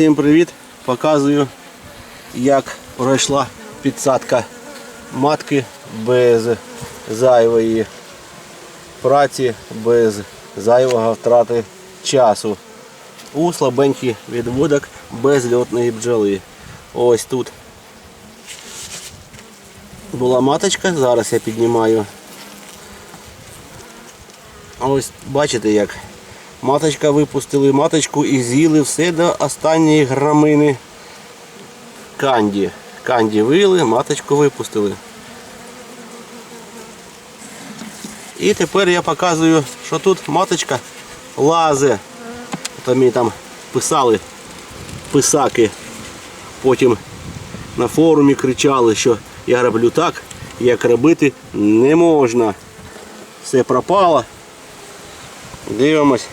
Всім привіт! Показую, як пройшла підсадка матки без зайвої праці, без зайвого втрати часу. У слабенький відводок без льотної бджоли. Ось тут була маточка, зараз я піднімаю. Ось бачите як. Маточка випустили маточку і з'їли все до останньої грамини канді. Канді вили, маточку випустили. І тепер я показую, що тут маточка лазе. То мені там писали писаки. Потім на форумі кричали, що я роблю так, як робити не можна. Все пропало. Дивимось.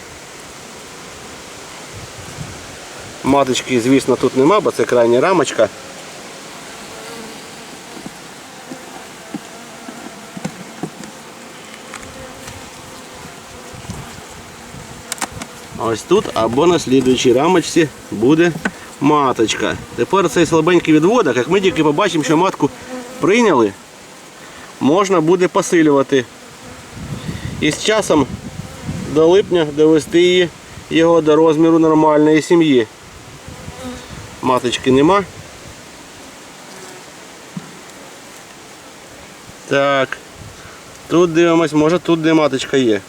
Маточки, звісно, тут нема, бо це крайня рамочка. Ось тут або на слідуючій рамочці буде маточка. Тепер цей слабенький відводок, як ми тільки побачимо, що матку прийняли, можна буде посилювати. І з часом до липня довести його до розміру нормальної сім'ї. Маточки нема. Так. Тут дивимось, може тут де маточка є.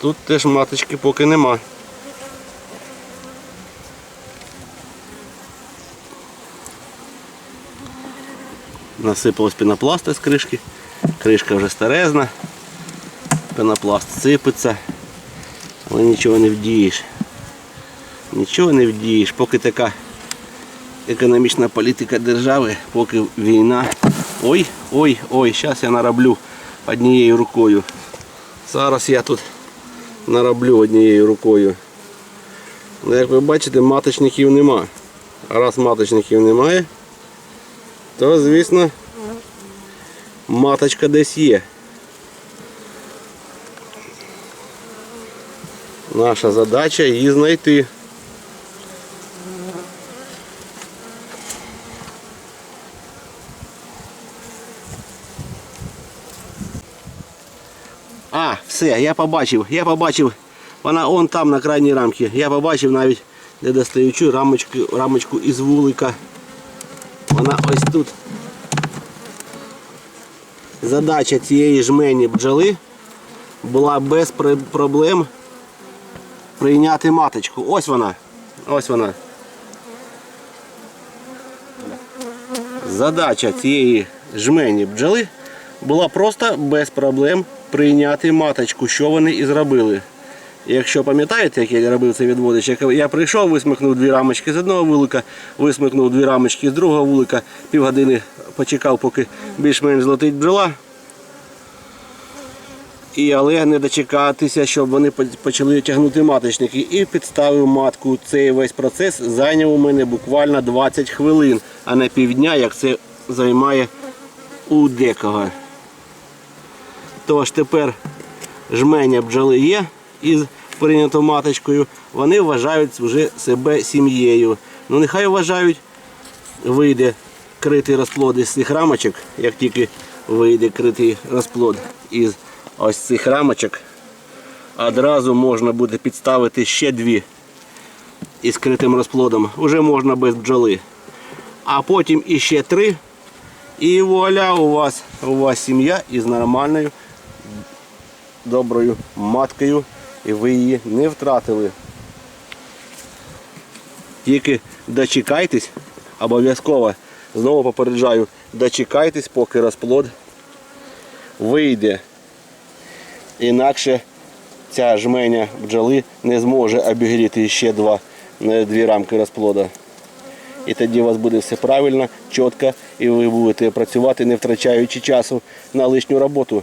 Тут теж маточки поки нема. Насипалось пінопласта з кришки. Кришка вже старезна. Пенопласт сипеться. Але нічого не вдієш. Нічого не вдієш, поки така економічна політика держави, поки війна. Ой, ой, ой, зараз я нароблю однією рукою. Зараз я тут нароблю однією рукою. Ну, Як ви бачите, маточників нема. А раз маточників немає, то звісно маточка десь є. Наша задача її знайти. А, все, я побачив, я побачив. Вона он там на крайній рамці. Я побачив навіть, де достаючу рамочку, рамочку із вулика. Вона ось тут. Задача цієї жмені бджоли була без проблем прийняти маточку. Ось вона. Ось вона. Задача цієї жмені бджоли була просто без проблем прийняти маточку, що вони і зробили. Якщо пам'ятаєте, як я робив цей відводич, я прийшов, висмикнув дві рамочки з одного вулика, висмикнув дві рамочки з другого вулика, півгодини почекав, поки більш-менш злетить бджола. І, але не дочекатися, щоб вони почали тягнути маточники. І підставив матку. Цей весь процес зайняв у мене буквально 20 хвилин, а не півдня, як це займає у декого. Тож тепер жменя бджоли є із прийнятою маточкою. Вони вважають вже себе сім'єю. Ну нехай вважають, вийде критий розплод із цих рамочок, як тільки вийде критий розплод із ось цих рамочок, одразу можна буде підставити ще дві із критим розплодом. Уже можна без бджоли. А потім іще три. І вуаля, у вас, у вас сім'я із нормальною, доброю маткою, і ви її не втратили. Тільки дочекайтесь, обов'язково, знову попереджаю, дочекайтесь, поки розплод вийде. Інакше ця жменя бджоли не зможе обігріти ще два, е, дві рамки розплода. І тоді у вас буде все правильно, чітко, і ви будете працювати, не втрачаючи часу на лишню роботу.